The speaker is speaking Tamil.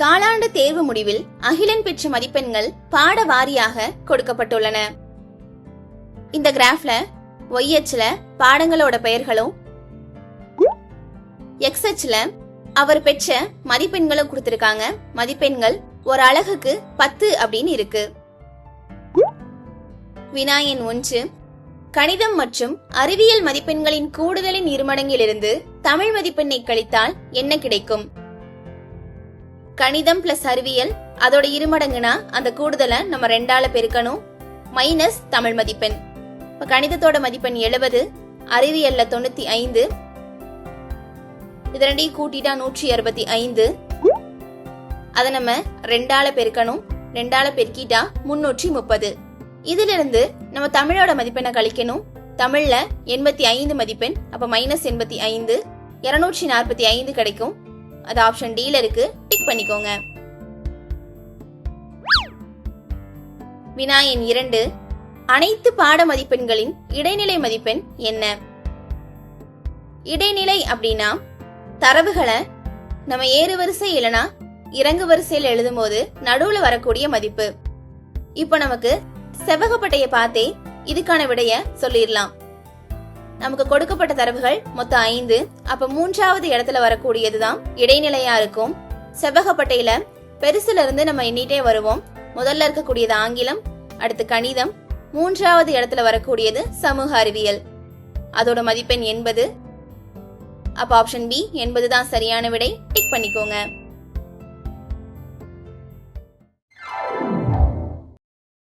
காலாண்டு தேர்வு முடிவில் அகிலன் பெற்ற மதிப்பெண்கள் பாட வாரியாக கொடுக்கப்பட்டுள்ளன. இந்த கிராஃப்ல ஒய் அச்சுல பாடங்களோட பெயர்களும் எக்ஸ் அச்சுல அவர் பெற்ற மதிப்பெண்களும் கொடுத்திருக்காங்க. மதிப்பெண்கள் ஒரு அழகுக்கு பத்து அப்படின்னு இருக்கு. வினாயன் ஒன்று. கணிதம் மற்றும் அறிவியல் மதிப்பெண்களின் கூடுதலின் இருமடங்கிலிருந்து தமிழ் மதிப்பெண்ணை கழித்தால் என்ன கிடைக்கும்? கணிதம் பிளஸ் அறிவியல் அதோட இருமடங்குனா அந்த கூடுதலை நம்ம ரெண்டால பெருக்கணும். மைனஸ் தமிழ் மதிப்பெண். இப்ப கணிதத்தோட மதிப்பெண் எழுபது அறிவியல்ல தொண்ணூத்தி ஐந்து. இது ரெண்டையும் கூட்டிட்டா நூற்றி அறுபத்தி ஐந்து. அதை நம்ம ரெண்டால பெருக்கணும். ரெண்டால பெருக்கிட்டா முன்னூற்றி முப்பது. இதிலிருந்து நம்ம தமிழோட மதிப்பெண்ணை கழிக்கணும். தமிழ்ல எண்பத்தி ஐந்து மதிப்பெண் அப்ப மைனஸ் எண்பத்தி ஐந்து. இருநூற்றி நாற்பத்தி ஐந்து கிடைக்கும். அது ஆப்ஷன் டில இருக்கு. டிக் பண்ணிக்கோங்க. வினாயன் இரண்டு. அனைத்து பாட மதிப்பெண்களின் இடைநிலை மதிப்பெண் என்ன? இடைநிலை அப்படின்னா தரவுகளை நம்ம ஏறு வரிசை இல்லனா இறங்கு வரிசையில் எழுதும்போது நடுவுல வரக்கூடிய மதிப்பு. இப்போ நமக்கு செவ்வகப்பட்டைய பார்த்தே இதுக்கான விடைய சொல்லிடலாம். நமக்கு கொடுக்கப்பட்ட தரவுகள் மொத்தம் ஐந்து. அப்ப மூன்றாவது இடத்துல வரக்கூடியதுதான் இடைநிலையா இருக்கும். செவ்வகப்பட்டையில பெருசுல இருந்து நம்ம எண்ணிட்டே வருவோம். முதல்ல இருக்கக்கூடியது ஆங்கிலம் அடுத்து கணிதம் மூன்றாவது இடத்துல வரக்கூடியது சமூக அறிவியல். அதோட மதிப்பெண் எண்பது. அப்ப ஆப்ஷன் பி எண்பது தான் சரியான விடை. டிக் பண்ணிக்கோங்க.